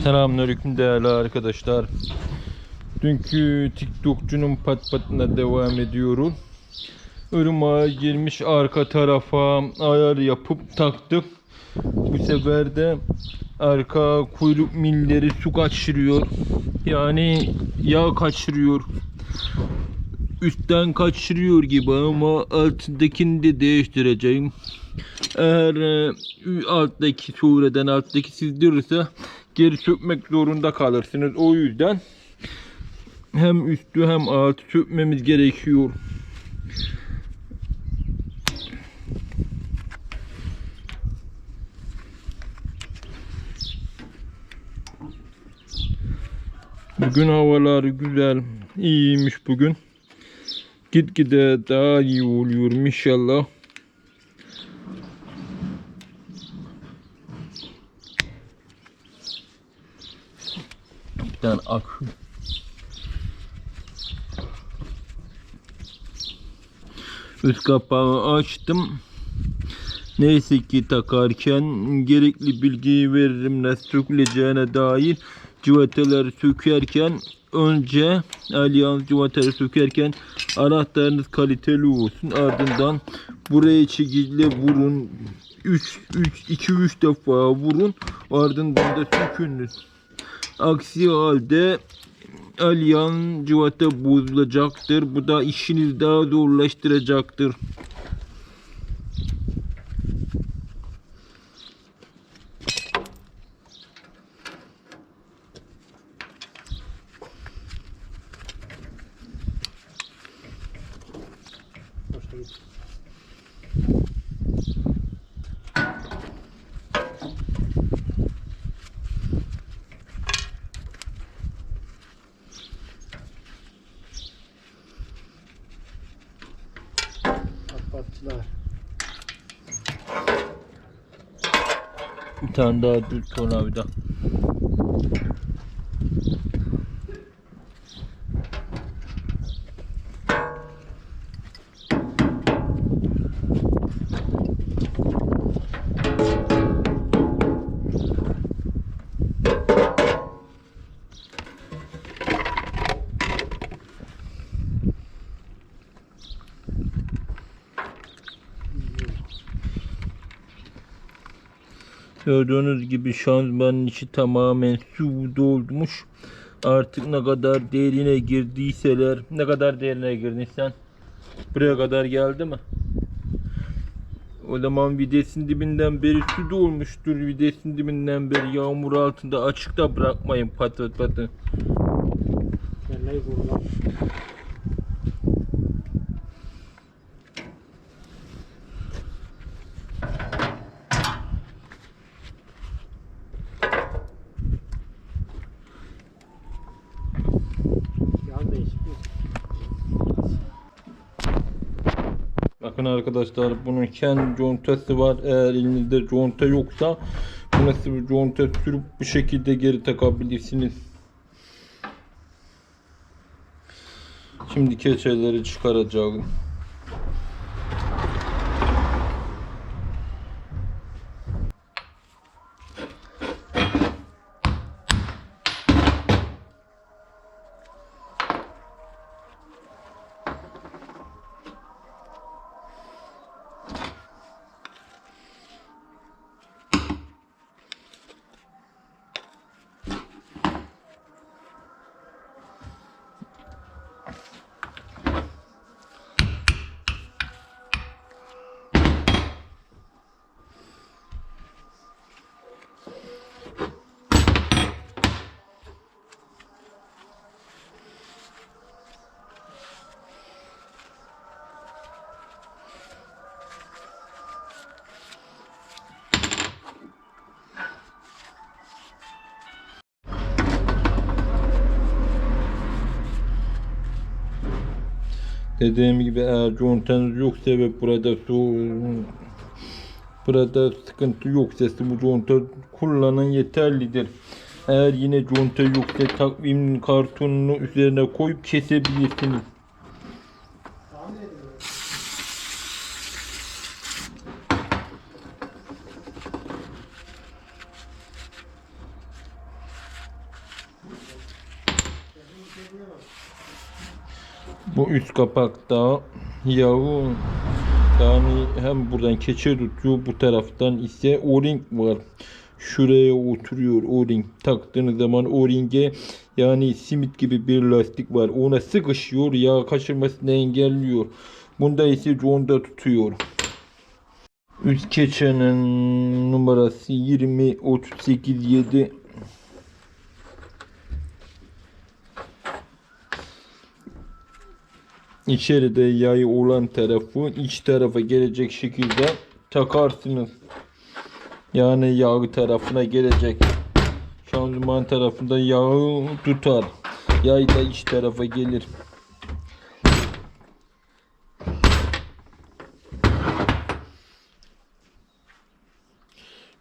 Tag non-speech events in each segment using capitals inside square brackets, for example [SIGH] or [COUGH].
Selamünaleyküm değerli arkadaşlar. Dünkü TikTokçunun pat patına devam ediyoruz. Irmağa girmiş arka tarafa ayar yapıp taktık. Bu sefer de arka kuyruk milleri su kaçırıyor. Yani yağ kaçırıyor. Üstten kaçırıyor gibi ama altındakini de değiştireceğim. Eğer e, alttaki sureden alttaki sizdirirse geri sökmek zorunda kalırsınız. O yüzden hem üstü hem altı sökmemiz gerekiyor. Bugün havalar güzel, iyiymiş bugün. Gitgide daha iyi oluyor inşallah. Bir tane ak. Üst kapağı açtım. Neyse ki takarken gerekli bilgiyi veririm nasıl söküleceğine dair cıvataları sökerken önce alyans cıvataları sökerken anahtarınız kaliteli olsun ardından buraya çekicle vurun 3 3 2 3 defa vurun ardından da sökünüz. Aksi halde alyan cıvata bozulacaktır. Bu da işinizi daha zorlaştıracaktır. Akbatçılar. Bir tane daha düz tornavida. Gördüğünüz gibi şanzımanın içi tamamen su dolmuş. Artık ne kadar derine girdiyseler, ne kadar derine girdin sen? Buraya kadar geldi mi? O zaman videsin dibinden beri su dolmuştur. Videsin dibinden beri yağmur altında açıkta bırakmayın patı patı. Kelleyi arkadaşlar bunun kendi contası var. Eğer elinizde conta yoksa nasıl bir conta sürüp bu şekilde geri takabilirsiniz. Şimdi keçeleri çıkaracağım. Dediğim gibi eğer contanız yoksa ve burada su burada sıkıntı yoksa bu conta kullanın yeterlidir. Eğer yine conta yoksa takvim kartonunu üzerine koyup kesebilirsiniz. Bu üst kapakta yağı yani hem buradan keçe tutuyor bu taraftan ise o-ring var. Şuraya oturuyor o-ring. Taktığınız zaman o-ringe yani simit gibi bir lastik var. Ona sıkışıyor yağ kaçırmasını engelliyor. Bunda ise conda tutuyor. Üst keçenin numarası 20 38 7 İçeride yay olan tarafı iç tarafa gelecek şekilde takarsınız. Yani yağ tarafına gelecek. Şanzıman tarafında yağı tutar. Yay da iç tarafa gelir.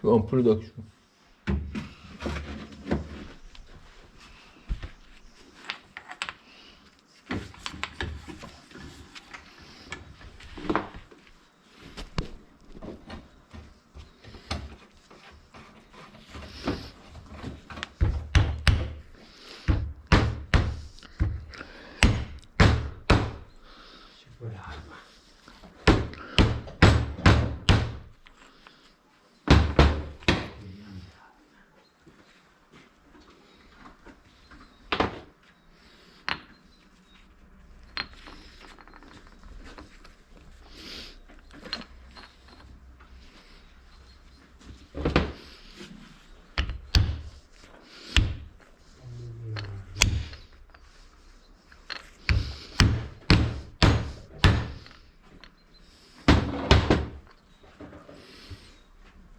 Şu ampulü de şu.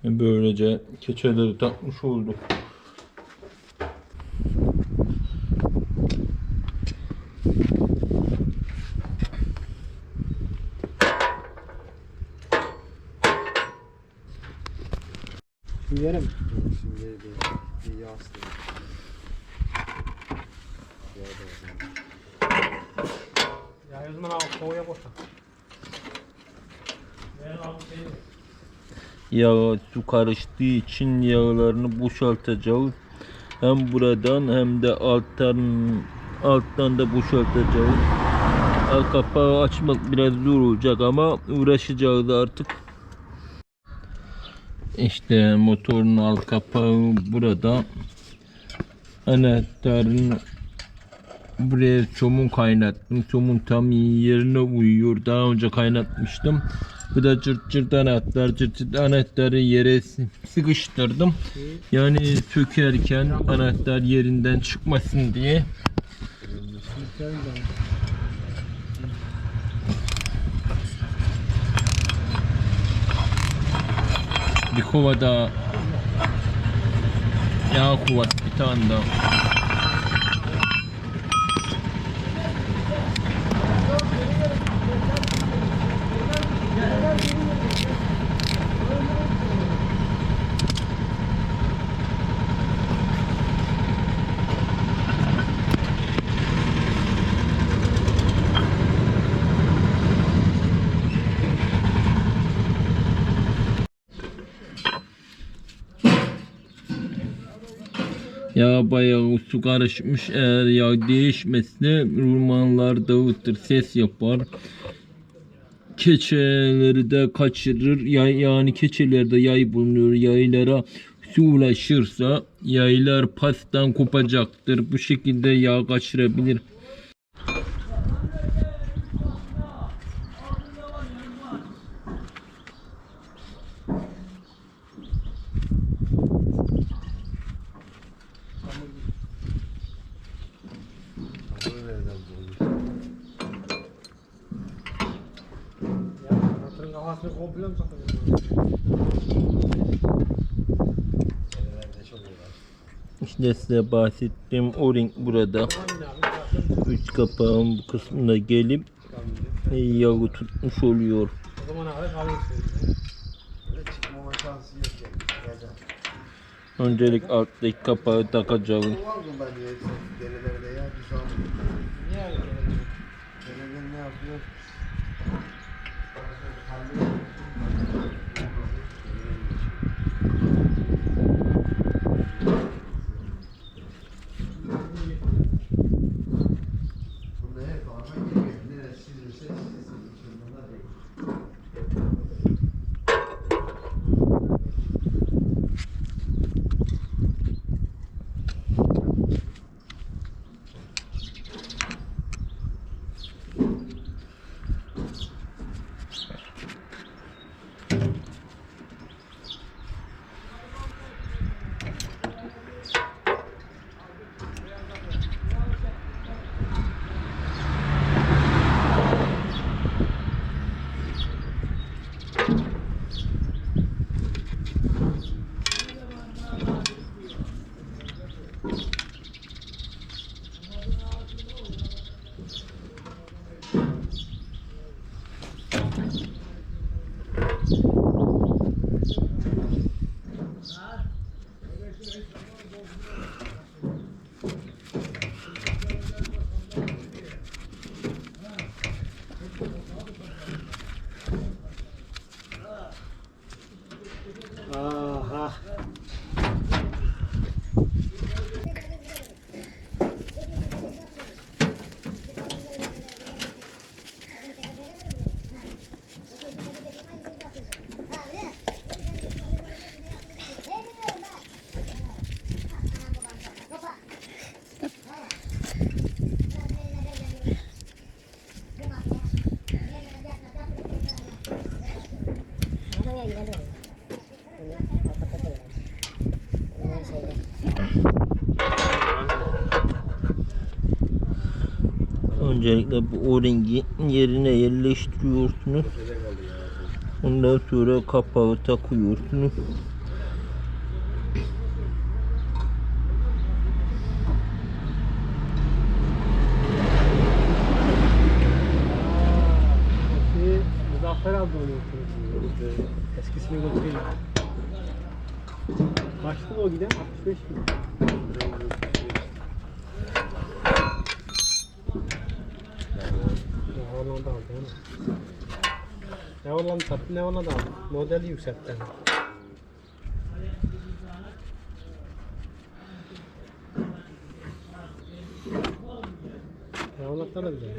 Böylece keçeleri takmış olduk. Şimdi yerim. Şimdi bir, bir yağ. Ya o zaman al kovaya boşa. Ben al şeyi. Yağ su karıştığı için yağlarını boşaltacağız. Hem buradan hem de alttan alttan da boşaltacağız. Alt kapağı açmak biraz zor olacak ama uğraşacağız artık. İşte motorun alt kapağı burada. Anahtarın buraya somun kaynattım. Somun tam yerine uyuyor. Daha önce kaynatmıştım. Bu da cırt cırt anahtar. Cırt cırt anahtarı yere sı- sıkıştırdım. Yani sökerken anahtar yerinden çıkmasın diye. Bir kova da yağ kuvat bir tane daha. Ya bayağı su karışmış. Eğer yağ değişmezse rulmanlar dağıtır, ses yapar. Keçeleri de kaçırır. Yay, yani keçelerde yay bulunuyor. Yaylara su ulaşırsa yaylar pastan kopacaktır. Bu şekilde yağ kaçırabilir. İşte size bahsettiğim o-ring burada. Üst kapağın bu kısmına gelip e, yağı tutmuş oluyor. Öncelik alttaki kapağı takacağız. hangi neresi sizdirse siz için bunlar değil. Öncelikle bu o-ringi yerine yerleştiriyorsunuz. Ondan sonra kapağı takıyorsunuz. Eski Muzaffer aldı onu götürdü. Eskisini götüreyim. Kaçtı o giden? 65 mi? Ya Hollanda aldı değil mi? Ne Hollanda sattı ne Hollanda aldı. Modeli yükseltti. Ya Hollanda da güzel ya.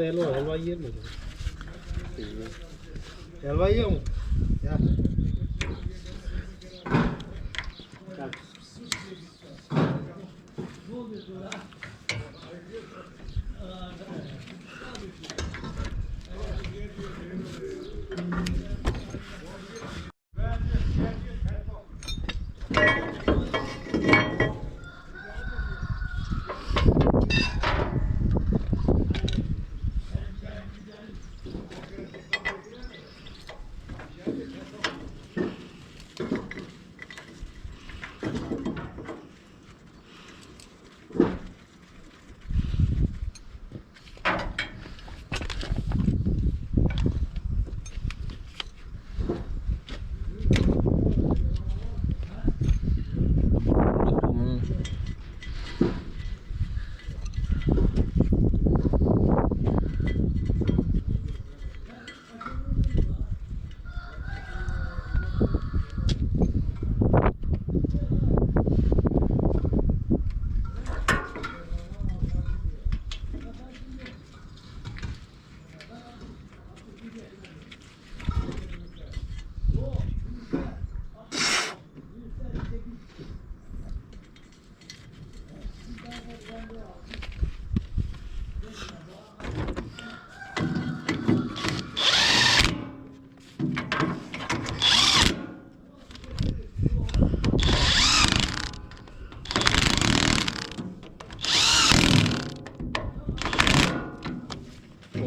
Var. Helva yer mi yiyor mu? Ya. Gel. Tamam.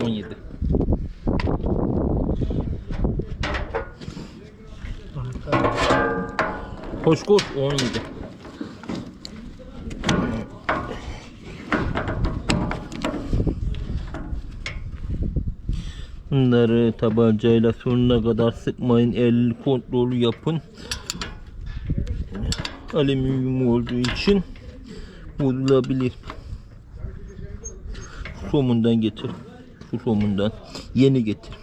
On yedi. Koş koş 17. Bunları tabancayla sonuna kadar sıkmayın. El kontrolü yapın. Alüminyum olduğu için bozulabilir. Somundan getir. Sulhomundan yeni getir.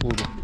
보고.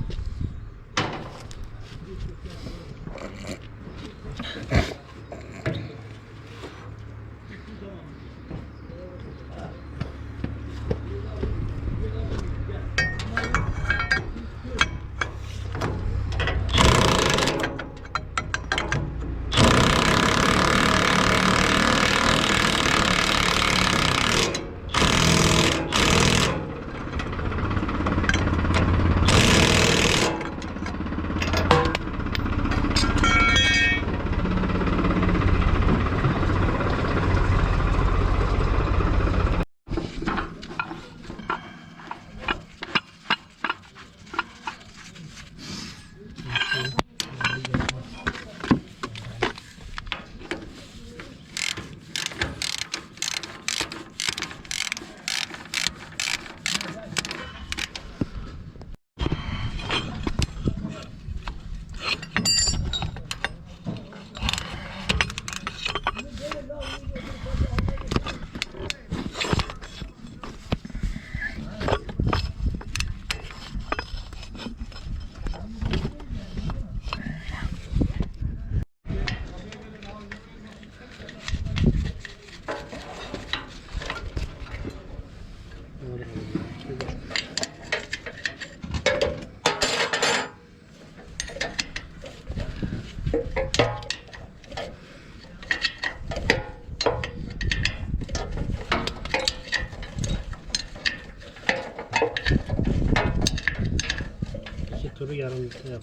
İki turu yarım yap.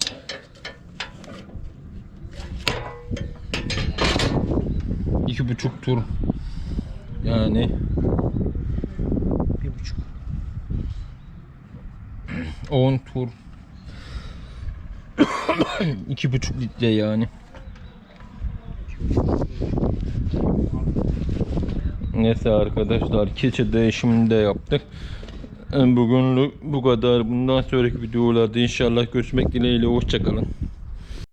İki buçuk tur. Yani Bir buçuk. 10 tur. [COUGHS] İki buçuk litre yani. Neyse arkadaşlar keçi değişimini de yaptık. Bugünlük bu kadar. Bundan sonraki videolarda inşallah görüşmek dileğiyle. Hoşçakalın.